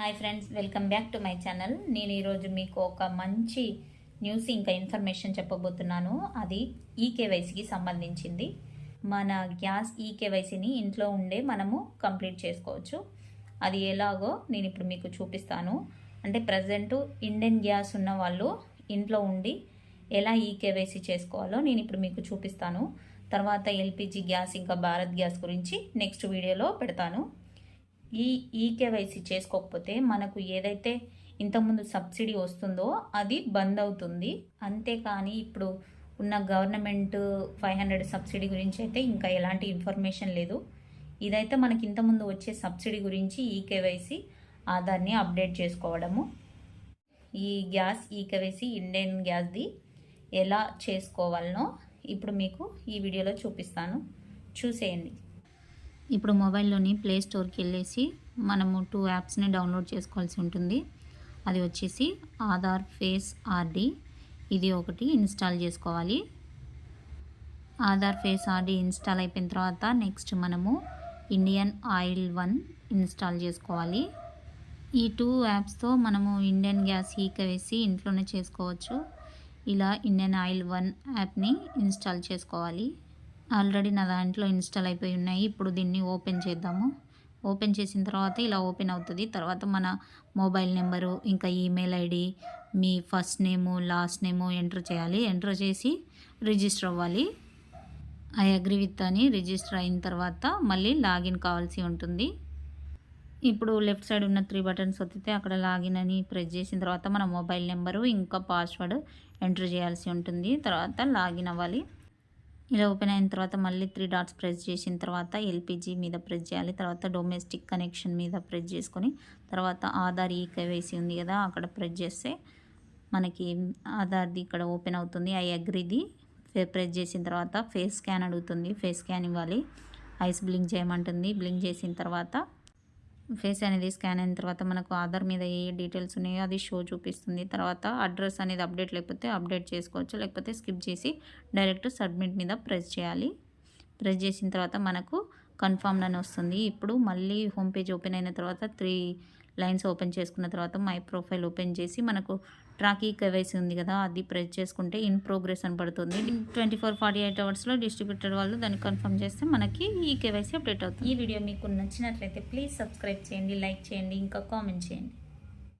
Hi friends welcome back to my channel. నేను ఈరోజు మీకు ఒక మంచి న్యూస్ ఇంకా ఇన్ఫర్మేషన్ చెప్పబోతున్నాను. అది ఈకేవైసీకి సంబంధించింది. మన గ్యాస్ ఈకేవైసీని ఇంట్లో ఉండే మనము కంప్లీట్ చేసుకోవచ్చు. అది ఎలాగో నేను ఇప్పుడు మీకు చూపిస్తాను. అంటే ప్రజెంట్ ఇండియన్ గ్యాస్ ఉన్న వాళ్ళు ఇంట్లో ఉండి ఎలా ఈకేవైసీ చేసుకోవాలో నేను ఇప్పుడు మీకు చూపిస్తాను. తర్వాత ఎల్పిజి గ్యాస్ ఇంకా భారత్ గ్యాస్ గురించి నెక్స్ట్ వీడియోలో పెడతాను. ఈ ఈకేవైసీ చేసుకోకపోతే మనకు ఏదైతే ఇంతకుముందు సబ్సిడీ వస్తుందో అది బంద్ అవుతుంది. అంతేకాని ఇప్పుడు ఉన్న గవర్నమెంట్ ఫైవ్ హండ్రెడ్ సబ్సిడీ గురించి అయితే ఇంకా ఎలాంటి ఇన్ఫర్మేషన్ లేదు. ఇదైతే మనకి ఇంతకుముందు వచ్చే సబ్సిడీ గురించి ఈకేవైసీ ఆధార్ని అప్డేట్ చేసుకోవడము. ఈ గ్యాస్ ఈకేవైసీ ఇండియన్ గ్యాస్ది ఎలా చేసుకోవాలనో ఇప్పుడు మీకు ఈ వీడియోలో చూపిస్తాను. చూసేయండి. ఇప్పుడు మొబైల్లోని ప్లే స్టోర్కి వెళ్ళేసి మనము టూ యాప్స్ని డౌన్లోడ్ చేసుకోవాల్సి ఉంటుంది. అది వచ్చేసి ఆధార్ ఫేస్ ఆర్డి ఇది ఒకటి ఇన్స్టాల్ చేసుకోవాలి. ఆధార్ ఫేస్ ఆర్డి ఇన్స్టాల్ అయిపోయిన తర్వాత నెక్స్ట్ మనము ఇండియన్ ఆయిల్ వన్ ఇన్స్టాల్ చేసుకోవాలి. ఈ టూ యాప్స్తో మనము ఇండియన్ గ్యాస్ హీక వేసి ఇంట్లోనే చేసుకోవచ్చు. ఇలా ఇండియన్ ఆయిల్ వన్ యాప్ని ఇన్స్టాల్ చేసుకోవాలి. ఆల్రెడీ నా దాంట్లో ఇన్స్టాల్ అయిపోయి ఉన్నాయి. ఇప్పుడు దీన్ని ఓపెన్ చేద్దాము. ఓపెన్ చేసిన తర్వాత ఇలా ఓపెన్ అవుతుంది. తర్వాత మన మొబైల్ నెంబరు ఇంకా ఈమెయిల్ ఐడి మీ first name last name enter చేయాలి. ఎంటర్ చేసి రిజిస్టర్ అవ్వాలి. ఐ అగ్రి విత్ అని రిజిస్టర్ అయిన తర్వాత మళ్ళీ లాగిన్ కావాల్సి ఉంటుంది. ఇప్పుడు లెఫ్ట్ సైడ్ ఉన్న త్రీ బటన్స్ వత్తితే అక్కడ లాగిన్ అని ప్రెస్ చేసిన తర్వాత మన మొబైల్ నెంబరు ఇంకా పాస్వర్డ్ ఎంటర్ చేయాల్సి ఉంటుంది. తర్వాత లాగిన్ అవ్వాలి. ఇలా ఓపెన్ అయిన తర్వాత మళ్ళీ త్రీ డాట్స్ ప్రెస్ చేసిన తర్వాత ఎల్పిజి మీద ప్రెస్ చేయాలి. తర్వాత డొమెస్టిక్ కనెక్షన్ మీద ప్రెస్ చేసుకొని తర్వాత ఆధార్ ఈ కేవైసీ ఉంది కదా అక్కడ ప్రెస్ చేస్తే మనకి ఆధార్ది ఇక్కడ ఓపెన్ అవుతుంది. ఐ అగ్రిది ప్రెస్ చేసిన తర్వాత ఫేస్ స్కాన్ అడుగుతుంది. ఫేస్ స్కాన్ ఇవ్వాలి. ఐస్ బ్లింక్ చేయమంటుంది. బ్లింక్ చేసిన తర్వాత ఫేస్ అనేది స్కాన్ అయిన తర్వాత మనకు ఆధార్ మీద ఏ డీటెయిల్స్ ఉన్నాయో అది షో చూపిస్తుంది. తర్వాత అడ్రస్ అనేది అప్డేట్ లేకపోతే అప్డేట్ చేసుకోవచ్చు. లేకపోతే స్కిప్ చేసి డైరెక్ట్ సబ్మిట్ మీద ప్రెస్ చేయాలి. ప్రెస్ చేసిన తర్వాత మనకు కన్ఫర్మ్ అని వస్తుంది. ఇప్పుడు మళ్ళీ హోమ్ పేజ్ ఓపెన్ అయిన తర్వాత త్రీ లైన్స్ ఓపెన్ చేసుకున్న తర్వాత మై ప్రొఫైల్ ఓపెన్ చేసి మనకు ట్రాక్ ఈ కేవైసీ ఉంది కదా అది ప్రెస్ చేసుకుంటే ఇన్ ప్రోగ్రెస్ అని పడుతుంది. ట్వంటీ ఫోర్ ఫార్టీ ఎయిట్ అవర్స్లో డిస్ట్రిబ్యూటర్ వాళ్ళు దాన్ని కన్ఫర్మ్ చేస్తే మనకి ఈ కేవైసీ అప్డేట్ అవుతుంది. ఈ వీడియో మీకు నచ్చినట్లయితే ప్లీజ్ సబ్స్క్రైబ్ చేయండి లైక్ చేయండి ఇంకా కామెంట్ చేయండి.